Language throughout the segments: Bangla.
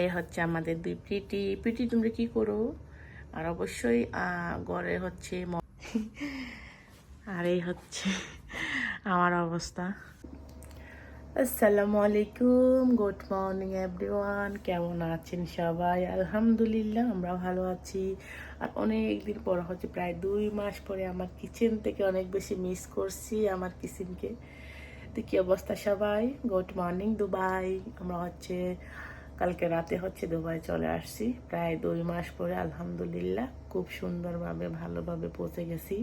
এই হচ্ছে আমাদের দুই পিটি পিটি তোমরা কি করো? আর অবশ্যই গড়ে হচ্ছে আর এই হচ্ছে আমার অবস্থা। আসসালামু আলাইকুম, গুড মর্নিং এভরিওয়ান। কেমন আছেন সবাই? আলহামদুলিল্লাহ, আমরা ভালো আছি। আর অনেক দিন পর হচ্ছে, প্রায় দুই মাস পরে আমার কিচেন থেকে অনেক বেশি মিস করছি আমার কিচেনকে। তো কি অবস্থা সবাই? Good morning Dubai. আমরা হচ্ছে কালকে রাতে হচ্ছে দুবাই চলে আসছি। প্রায় দুই মাস পরে, আলহামদুলিল্লাহ, খুব সুন্দরভাবে, ভালোভাবে পৌঁছে গেছি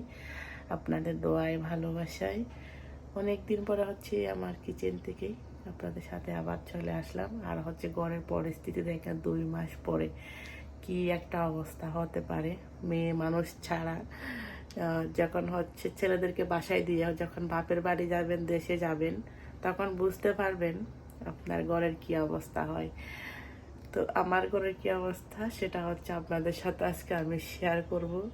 আপনাদের দোয়ায়, ভালোবাসায়। অনেক দিন পরে হচ্ছে আমার কিচেন থেকেই আপনাদের সাথে আবার চলে আসলাম। আর হচ্ছে ঘরের পরিস্থিতি দেখেন, দুই মাস পরে কি একটা অবস্থা হতে পারে। মেয়ে মানুষ ছাড়া যখন হচ্ছে ছেলেদেরকে বাসায় দিয়ে যখন বাপের বাড়ি যাবেন, দেশে যাবেন, তখন বুঝতে পারবেন আপনার ঘরের কি অবস্থা হয়? তো আমার ঘরের কি অবস্থা সেটা হচ্ছে আপনাদের সাথে আজকে আমি শেয়ার করব।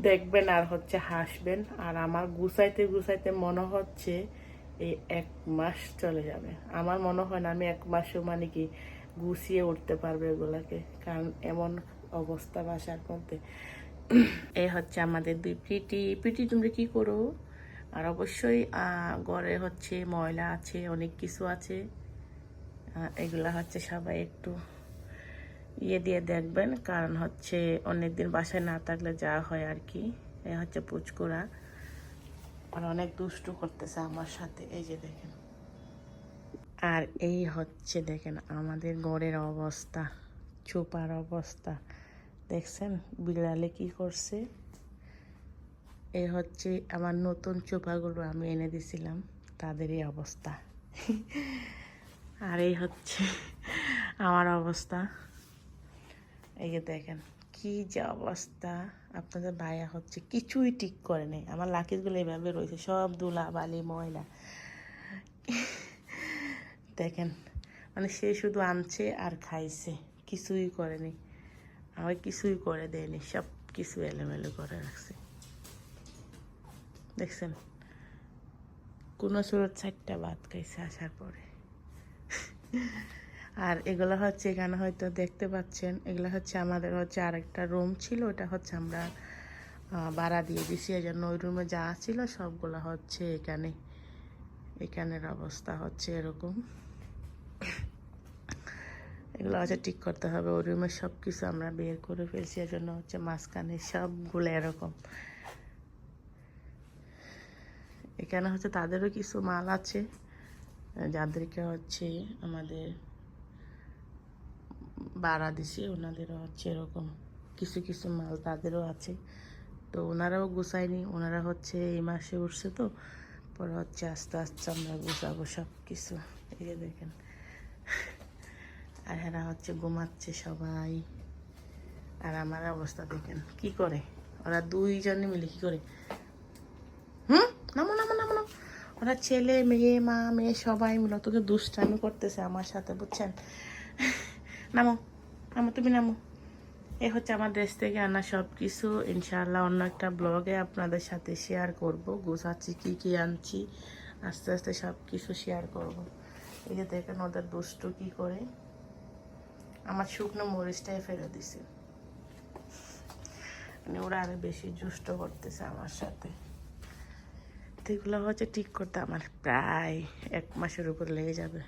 দেখবেন আর হচ্ছে হাসবেন। আর আমার গুছাইতে গুছাইতে মনে হচ্ছে এই এক মাস চলে যাবে। আমার মনে হয় না আমি এক মাসও মানে কি গুছিয়ে উঠতে পারবে এগুলাকে। কারণ এমন অবস্থা বাসার মধ্যে। এই হচ্ছে আমাদের দুই পিটি পিটি তোমরা কি করো? আর অবশ্যই ঘরে হচ্ছে ময়লা আছে, অনেক কিছু আছে। এগুলা হচ্ছে সবাই একটু ইয়ে দিয়ে দেখবেন। কারণ হচ্ছে অনেক দিন বাসায় না থাকলে যা হয় আর কি। এ হচ্ছে পুচকুরা। আর অনেক দুষ্টু করতেছে আমার সাথে, এই যে দেখেন। আর এই হচ্ছে দেখেন আমাদের ঘরের অবস্থা, চোপার অবস্থা। দেখছেন? বিড়ালে কি করছে? এ হচ্ছে আমার নতুন চোপাগুলো আমি এনে দিছিলাম। তাদেরই অবস্থা। আর এই হচ্ছে আমার অবস্থা। এই যে দেখেন, কি যে অবস্থা। আপনাদের ভাইয়া হচ্ছে কিছুই ঠিক করে নেই। আমার লাকিজগুলো এইভাবে রয়েছে, সব দুলা বালি, ময়লা। দেখেন মানে সে শুধু আনছে আর খাইছে, কিছুই করেনি। আমার কিছুই করে দেয়নি সব কিছু এলোমেলো করে রাখছে। দেখছেন? কোনো সুরত চারটা ভাত খাইছে আসার পরে। আর এগুলো হচ্ছে এখানে হয়তো দেখতে পাচ্ছেন, এগুলো হচ্ছে আমাদের হচ্ছে আরেকটা রুম ছিল, ওটা হচ্ছে আমরা ভাড়া দিয়ে দিছি। এই জন্য ওই রুমে যা ছিল সবগুলো হচ্ছে এখানে। এখানের অবস্থা হচ্ছে এরকম। এগুলো হচ্ছে ঠিক করতে হবে। ওই রুমের সব কিছু আমরা বের করে ফেলছি, এই জন্য হচ্ছে মাঝখানে সবগুলো এরকম। এখানে হচ্ছে তাদেরও কিছু মাল আছে, যাদেরকে হচ্ছে আমাদের ভাড়া দিছি, ওনাদেরও হচ্ছে এরকম কিছু কিছু মাল তাদেরও আছে। তো ওনারাও গুছায়নি, ওনারা হচ্ছে এই মাসে উঠছে তো, পরে হচ্ছে আস্তে আস্তে আমরা গুছাবো সব কিছু এই যে দেখেন। আর এরা হচ্ছে ঘুমাচ্ছে সবাই। আর আমার অবস্থা দেখেন, কি করে? ওরা দুইজনে মিলে কি করে হুম নামো নামো নামো নামো ওরা ছেলে, মেয়ে, মা, মেয়ে সবাই মিলে তোকে দুষ্টামি করতেছে আমার সাথে, বুঝছেন? নামো নামো, তুমি নামো। এ হচ্ছে আমার দেশ থেকে আনা সব কিছু ইনশাআল্লাহ অন্য একটা ব্লগে আপনাদের সাথে শেয়ার করব, গোছাচ্ছি কী কী আনছি, আস্তে আস্তে সব কিছু শেয়ার করব। এই যে দেখেন ওদের দুষ্টু কী করে? আমার শুকনো মরিচটাই ফেলে দিছে। মানে ওরা আরও বেশি জুষ্ট করতেছে আমার সাথে। এগুলো হচ্ছে ঠিক করতে আমার প্রায় এক মাসের উপর লেগে যাবে।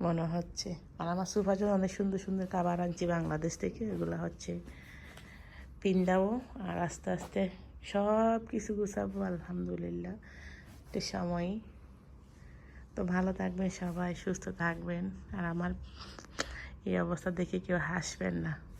মনে হচ্ছে। আর আমার সুপার অনেক সুন্দর সুন্দর খাবার আনছি বাংলাদেশ থেকে, এগুলো হচ্ছে পিন্দাও আর আস্তে আস্তে সব কিছু গুছাবো, আলহামদুলিল্লাহ। একটু সময়। তো ভালো থাকবেন সবাই, সুস্থ থাকবেন। আর আমার এই অবস্থা দেখে কেউ হাসবেন না।